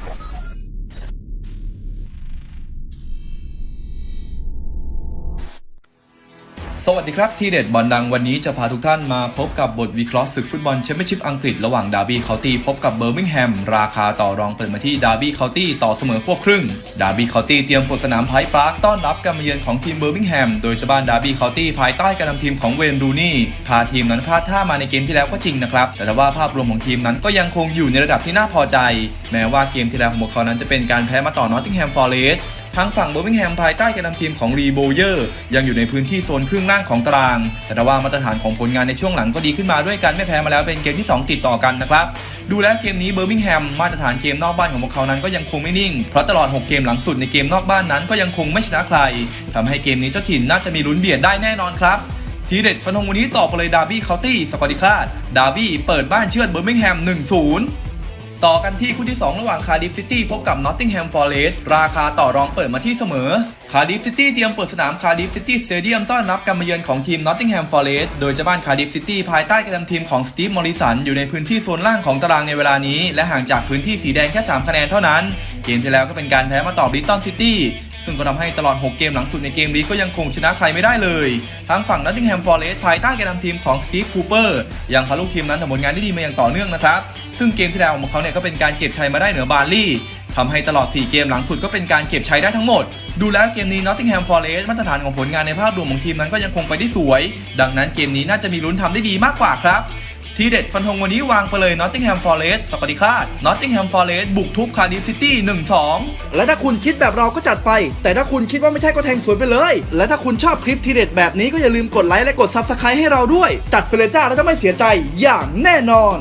people. สวัสดีครับทีเด็ดบอลดังวันนี้จะพาทุกท่านมาพบกับบทวิเคราะห์ศึกฟุตบอลแชมเปี้ยนชิพอังกฤษระหว่างดาร์บี้เคาน์ตี้พบกับเบอร์มิงแฮม ราคาต่อรองเปิดมาที่ดาร์บี้เคาน์ตี้ต่อเสมอควบครึ่ง ดาร์บี้เคาน์ตี้เตรียมปลดสนามไพร์ปาร์คต้อนรับการมาเยือนของทีมเบอร์มิงแฮม โดยเจ้าบ้านดาร์บี้เคาน์ตี้ภายใต้การนำทีมของเวนรูนี่พาทีมนั้นพลาดท่ามาในเกมที่แล้วก็จริงนะครับแต่ว่าภาพรวมของทีมนั้นก็ยังคงอยู่ในระดับที่น่าพอใจ แม้ว่าเกมที่แล้วของพวกเขานั้นจะเป็นการแพ้มาต่อนอตติงแฮมฟอร์เรส ทั้งฝั่งเบอร์มิงแฮมภายใต้การนำทีมของรีโบเยอร์ยังอยู่ในพื้นที่โซนครึ่งล่างของตาราง แต่ว่ามาตรฐานของผลงานในช่วงหลังก็ดีขึ้นมาด้วยการไม่แพ้มาแล้วเป็นเกมที่ 2 ติดต่อกันนะครับ ดูแล้วเกมนี้เบอร์มิงแฮมมาตรฐานเกมนอกบ้านของพวกเขานั้นก็ยังคงไม่นิ่ง เพราะตลอด 6 เกมหลังสุดในเกมนอกบ้านนั้นก็ยังคงไม่ชนะใครทำให้เกมนี้เจ้าถิ่นน่าจะมีลุ้นเบียดได้แน่นอนครับทีเด็ดฟันธงวันนี้ต่อไปเลยดาร์บี้เคาน์ตี้สกอติคาดดาร์บี้เปิดบ้านเชือดเบอร์มิงแฮม1-0 ต่อกันที่คู่ที่ 2 ระหว่างคาร์ดิฟซิตี้พบกับนอตติงแฮมฟอร์เรสต์ราคาต่อรองเปิดมาที่เสมอคาร์ดิฟซิตี้เตรียมเปิดสนามคาร์ดิฟซิตี้สเตเดียมต้อนรับการมาเยือนของทีมนอตติงแฮมฟอร์เรสต์โดยจะบ้านคาร์ดิฟซิตี้ภายใต้การนำทีมของสตีฟมอริสันอยู่ในพื้นที่โซนล่างของตารางในเวลานี้ และห่างจากพื้นที่สีแดงแค่ 3 คะแนนเท่านั้น เกมที่แล้วก็เป็นการแพ้มาตอบริตันซิตี้ ซึ่งก็ทำให้ตลอด 6 เกมหลังสุดในเกมนี้ก็ยังคงชนะใครไม่ได้เลย ทั้งฝั่งนอตติงแฮมฟอร์เรสภายใต้การนำทีมของสตีฟคูเปอร์ยังพาลูกทีมนั้นทำผลงานได้ดีมาอย่างต่อเนื่องนะครับ ซึ่งเกมที่แล้วของเขาเนี่ยก็เป็นการเก็บชัยมาได้เหนือบาร์ลี่ทำให้ตลอด 4 เกมหลังสุดก็เป็นการเก็บชัยได้ทั้งหมด ดูแล้วเกมนี้นอตติงแฮมฟอร์เรสมาตรฐานของผลงานในภาพรวมของทีมนั้นก็ยังคงไปได้สวย ดังนั้นเกมนี้น่าจะมีลุ้นทำได้ดีมากกว่าครับ ทีเด็ดฟันธงวันนี้วางไปเลยนอตติงแฮมฟอร์เรสสกอติคาดนอตติงแฮมฟอร์เรสบุกทุบคาร์ดิฟซิตี้1-2 และถ้าคุณคิดแบบเราก็จัดไป แต่ถ้าคุณคิดว่าไม่ใช่ก็แทงสวนไปเลย และถ้าคุณชอบคลิปทีเด็ดแบบนี้ก็อย่าลืมกดไลค์และกดซับสไครต์ให้เราด้วย จัดไปเลยจ้าแล้วจะไม่เสียใจอย่างแน่นอน